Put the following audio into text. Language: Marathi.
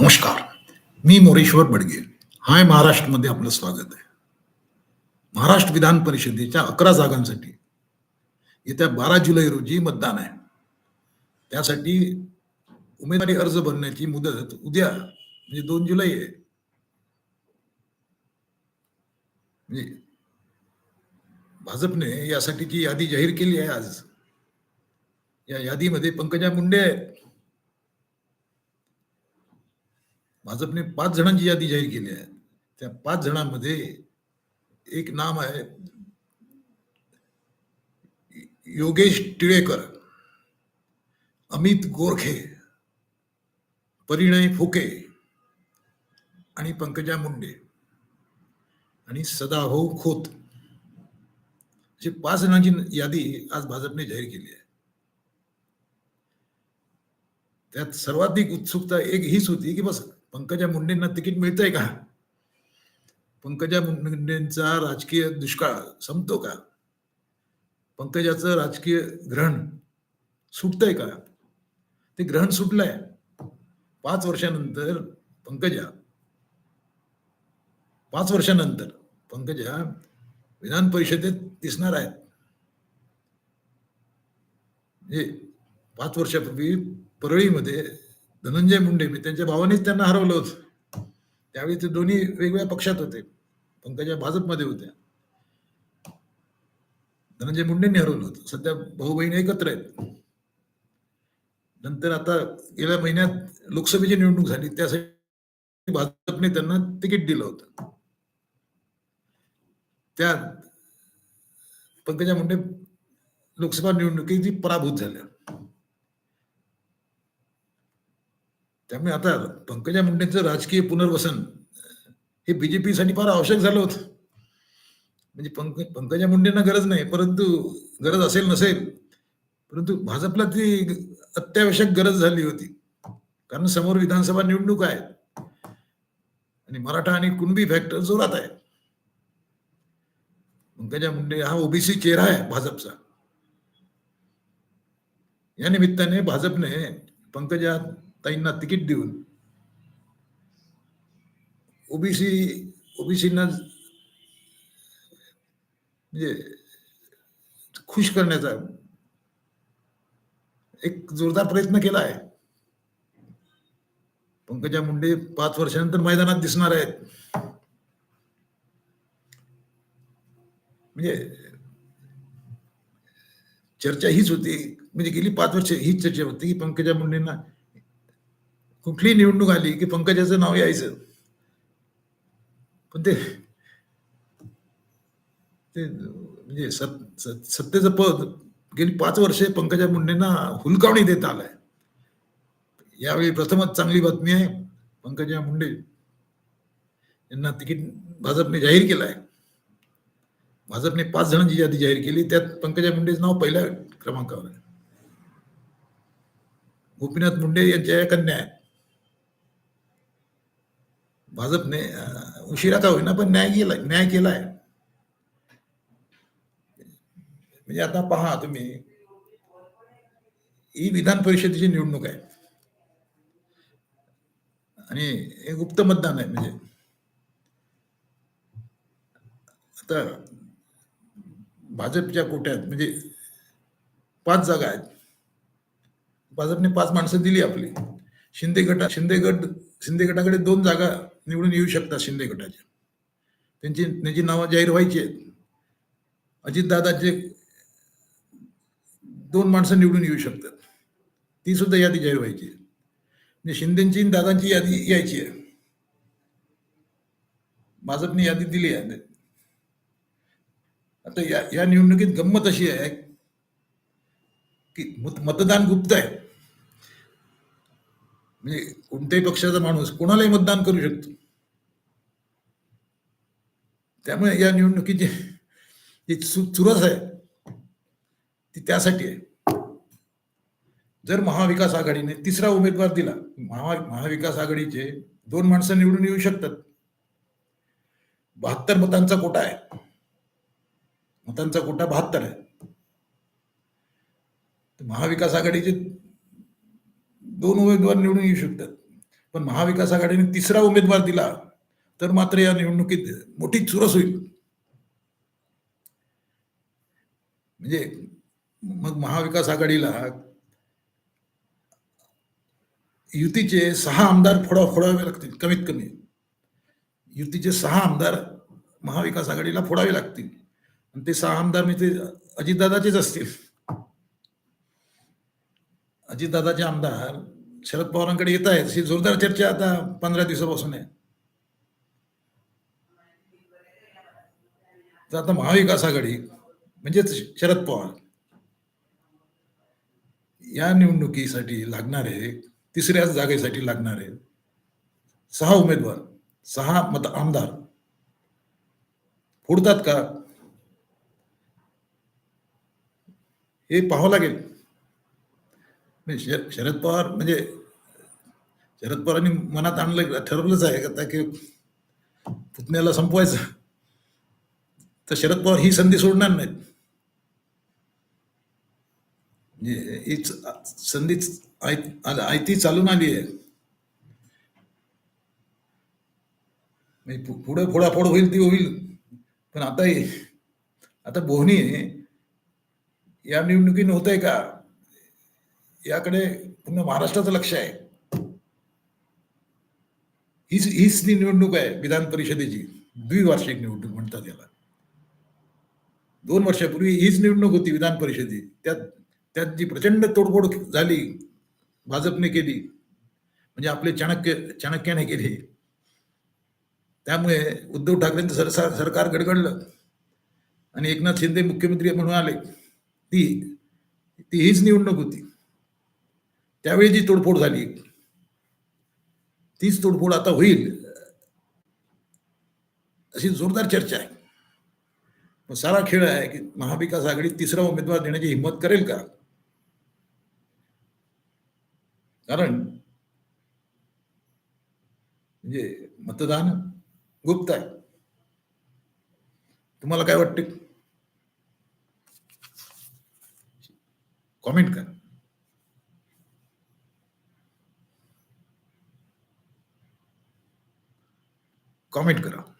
नमस्कार. मी मोरेश्वर बडगे हाय महाराष्ट्रमध्ये आपलं स्वागत आहे. महाराष्ट्र विधान परिषदेच्या अकरा जागांसाठी. येत्या बारा जुलै रोजी मतदान आहे. त्यासाठी उमेदवारी अर्ज भरण्याची मुदत उद्या म्हणजे दोन जुलै आहे. म्हणजे भाजपने यासाठीची यादी जाहीर केली आहे आज. या यादीमध्ये पंकजा मुंडे आहेत. भाजपने पाच जणांची यादी जाहीर केली आहे. त्या पाच जणांमध्ये एक नाम आहे योगेश टिळेकर अमित गोरखे परिणय फुके आणि पंकजा मुंडे आणि सदाभाऊ खोत. अशी पाच जणांची यादी आज भाजपने जाहीर केली आहे. त्यात सर्वाधिक उत्सुकता एक हीच होती की बस पंकजा मुंडेंना तिकीट मिळतंय का? पंकजा मुंडेंचा राजकीय दुष्काळ संपतो का? पंकजाचं राजकीय ग्रहण सुटतंय का? ते ग्रहण सुटलंय. पाच वर्षानंतर पंकजा पाच वर्षानंतर पंकजा विधान परिषदेत दिसणार आहेत. म्हणजे पाच वर्षापूर्वी परळीमध्ये धनंजय मुंडे मी त्यांच्या भावानेच त्यांना हरवलं होतं. त्यावेळी ते दोन्ही वेगवेगळ्या पक्षात होते पंकजा भाजपमध्ये होत्या. धनंजय मुंडेंनी हरवलं होतं. सध्या भाऊ बहीण एकत्र आहेत. नंतर आता गेल्या महिन्यात लोकसभेची निवडणूक झाली त्यासाठी भाजपने त्यांना तिकीट दिलं होतं. त्यात पंकजा मुंडे लोकसभा निवडणुकीत पराभूत झाल्या. त्यामुळे आता पंकजा मुंडेंचं राजकीय पुनर्वसन हे बीजेपीसाठी फार आवश्यक झालं होतं. म्हणजे पंक पंकजा मुंडेंना गरज नाही परंतु गरज असेल नसेल परंतु भाजपला ती अत्यावश्यक गरज झाली होती. कारण समोर विधानसभा निवडणूक आहे आणि मराठा आणि कुणबी फॅक्टर जोरात आहे पंकजा मुंडे हा ओबीसी चेहरा आहे भाजपचा. या निमित्ताने भाजपने पंकजा ताईंना तिकीट देऊन ओबीसी ओबीसींना म्हणजे खुश करण्याचा एक जोरदार प्रयत्न केला आहे. पंकजा मुंडे पाच वर्षानंतर मैदानात दिसणार आहेत. म्हणजे चर्चा हीच होती म्हणजे गेली पाच वर्ष हीच चर्चा होती की पंकजा मुंडेंना कुठली निवडणूक आली की पंकजाचं नाव यायचं? पण ते ते म्हणजे सत सत्तेचं पद गेली पाच वर्षे पंकजा मुंडेंना हुलकावणी देत आलाय. यावेळी प्रथमच चांगली बातमी आहे पंकजा मुंडे यांना तिकीट भाजपने जाहीर केलं आहे भाजपने पाच जणांची यादी जाहीर केली त्यात पंकजा मुंडेचं नाव पहिल्या क्रमांकावर आहे. गोपीनाथ मुंडे यांच्या कन्या आहेत. भाजपने उशिरा का होईना पण न्याय केला न्याय केलाय. म्हणजे आता पहा तुम्ही. ही विधान परिषदेची निवडणूक आहे. आणि हे गुप्त मतदान आहे म्हणजे. आता भाजपच्या कोट्यात म्हणजे पाच जागा आहेत. भाजपने पाच माणसं दिली आपली. शिंदे गटा शिंदे गट शिंदे गटाकडे दोन जागा निवडून येऊ शकतात शिंदे गटाचे. त्यांची त्यांची नावं जाहीर व्हायची आहेत. अजितदादाचे दोन माणसं निवडून येऊ शकतात. ती सुद्धा यादी जाहीर व्हायची आहे. म्हणजे शिंदेची दादांची यादी यायची आहे. भाजपने यादी दिली आहे. आता या या निवडणुकीत गंमत अशी आहे की मत- मतदान गुप्त आहे. म्हणजे कोणत्याही पक्षाचा माणूस कोणालाही मतदान करू शकतो. त्यामुळे या निवडणुकीची जी चुरस आहे ती त्यासाठी आहे. जर महाविकास आघाडीने तिसरा उमेदवार दिला महा महाविकास आघाडीचे दोन माणसं निवडून येऊ शकतात. बहात्तर मतांचा कोटा आहे. मतांचा कोटा बहात्तर आहे. महाविकास आघाडीचे दोन उमेदवार निवडून येऊ शकतात. पण महाविकास आघाडीने तिसरा उमेदवार दिला तर मात्र या निवडणुकीत मोठी चुरस होईल. म्हणजे मग महाविकास आघाडीला युतीचे सहा आमदार फोडा फोडावे लागतील कमीत कमी. युतीचे सहा आमदार महाविकास आघाडीला फोडावे लागतील. आणि ते सहा आमदार म्हणजे ते अजितदादाचेच असतील. अजितदादाचे आमदार शरद पवारांकडे येत आहेत. अशी जोरदार चर्चा आता पंधरा दिवसापासून आहे. तर आता महाविकास आघाडी म्हणजेच शरद पवार या निवडणुकीसाठी लागणारे तिसऱ्या जागेसाठी लागणारे सहा उमेदवार सहा मत आमदार फोडतात का? हे पाहावं लागेल. नाही शर- शरद पवार म्हणजे शरद पवारांनी मनात आणलं ठरवलंच आहे का आता की पुतण्याला संपवायचं. तर शरद पवार ही संधी सोडणार नाहीत. म्हणजे हीच संधीच आय- आयती चालून आली आहे. पुढे फोडाफोड होईल ती होईल. पण आता हे- आता बोहणी या निवडणुकीने होत आहे का? याकडे पूर्ण महाराष्ट्राचं लक्ष आहे. हीच हीच ती निवडणूक आहे विधान परिषदेची. द्विवार्षिक निवडणूक म्हणतात याला. दोन वर्षापूर्वी हीच निवडणूक होती विधान परिषदेची. त्यात त्यात जी प्रचंड तोडफोड झाली भाजपने केली म्हणजे आपले चाणक्य चाणक्याने केली. त्यामुळे उद्धव ठाकरेंचं सरकार सरकार गडगडलं. आणि एकनाथ शिंदे मुख्यमंत्री म्हणून आले. ती ती हीच निवडणूक होती. त्यावेळी जी तोडफोड झाली तीच तोडफोड आता होईल अशी जोरदार चर्चा आहे. मग सारा खेळ आहे की महाविकास आघाडी तिसरा उमेदवार देण्याची हिंमत करेल का? कारण म्हणजे मतदान गुप्त आहे. तुम्हाला काय वाटते? कॉमेंट करा. कॉमेंट करा.